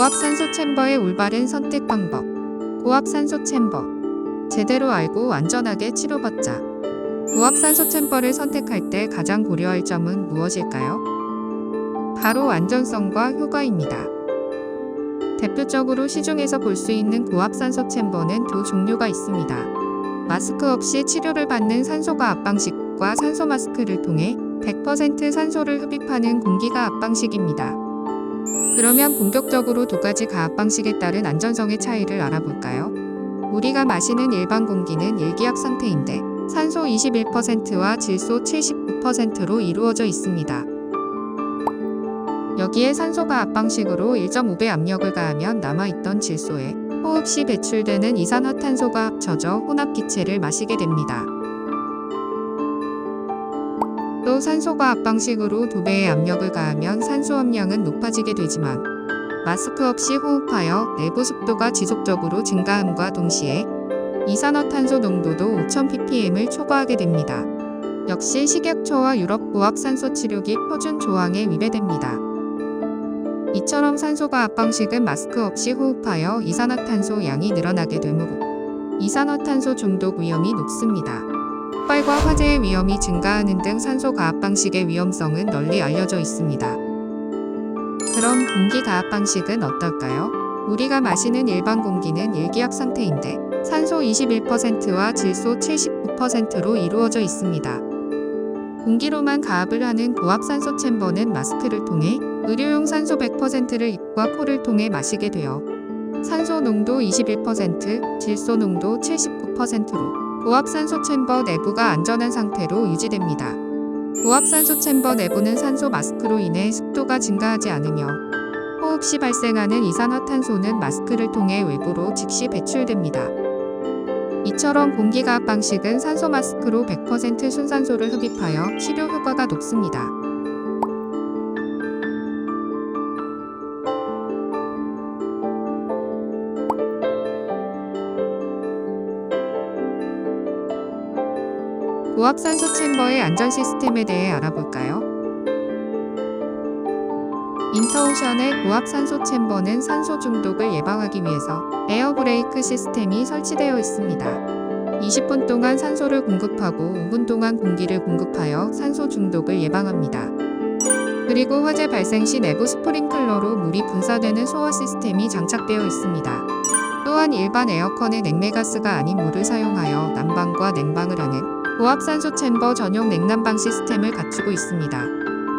고압산소 챔버의 올바른 선택 방법. 고압산소 챔버. 제대로 알고 안전하게 치료받자. 고압산소 챔버를 선택할 때 가장 고려할 점은 무엇일까요? 바로 안전성과 효과입니다. 대표적으로 시중에서 볼 수 있는 고압산소 챔버는 두 종류가 있습니다. 마스크 없이 치료를 받는 산소가 앞방식과 산소 마스크를 통해 100% 산소를 흡입하는 공기가 앞방식입니다. 그러면 본격적으로 두 가지 가압 방식에 따른 안전성의 차이를 알아볼까요? 우리가 마시는 일반 공기는 일기압 상태인데 산소 21%와 질소 79%로 이루어져 있습니다. 여기에 산소가 앞방식으로 1.5배 압력을 가하면 남아있던 질소에 호흡 시 배출되는 이산화탄소가 합쳐져 혼합기체를 마시게 됩니다. 또 산소가 앞방식으로 2배의 압력을 가하면 산소 함량은 높아지게 되지만 마스크 없이 호흡하여 내부 습도가 지속적으로 증가함과 동시에 이산화탄소 농도도 5000ppm을 초과하게 됩니다. 역시 식약처와 유럽 고압산소 치료기 표준 조항에 위배됩니다. 이처럼 산소가 앞방식은 마스크 없이 호흡하여 이산화탄소 양이 늘어나게 되므로 이산화탄소 중독 위험이 높습니다. 폭발과 화재의 위험이 증가하는 등 산소 가압 방식의 위험성은 널리 알려져 있습니다. 그럼 공기 가압 방식은 어떨까요? 우리가 마시는 일반 공기는 일기압 상태인데 산소 21%와 질소 79%로 이루어져 있습니다. 공기로만 가압을 하는 고압산소 챔버는 마스크를 통해 의료용 산소 100%를 입과 코를 통해 마시게 되어 산소 농도 21%, 질소 농도 79%로 고압산소 챔버 내부가 안전한 상태로 유지됩니다. 고압산소 챔버 내부는 산소 마스크로 인해 습도가 증가하지 않으며 호흡 시 발생하는 이산화탄소는 마스크를 통해 외부로 즉시 배출됩니다. 이처럼 공기가압 방식은 산소 마스크로 100% 순산소를 흡입하여 치료 효과가 높습니다. 고압산소 챔버의 안전 시스템에 대해 알아볼까요? 인터오션의 고압산소 챔버는 산소 중독을 예방하기 위해서 에어 브레이크 시스템이 설치되어 있습니다. 20분 동안 산소를 공급하고 5분 동안 공기를 공급하여 산소 중독을 예방합니다. 그리고 화재 발생 시 내부 스프링클러로 물이 분사되는 소화 시스템이 장착되어 있습니다. 또한 일반 에어컨의 냉매가스가 아닌 물을 사용하여 난방과 냉방을 하는 고압산소 챔버 전용 냉난방 시스템을 갖추고 있습니다.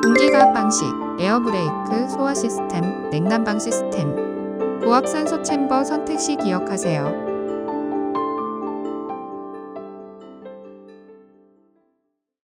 공기가압 방식, 에어브레이크, 소화 시스템, 냉난방 시스템, 고압산소 챔버 선택 시 기억하세요.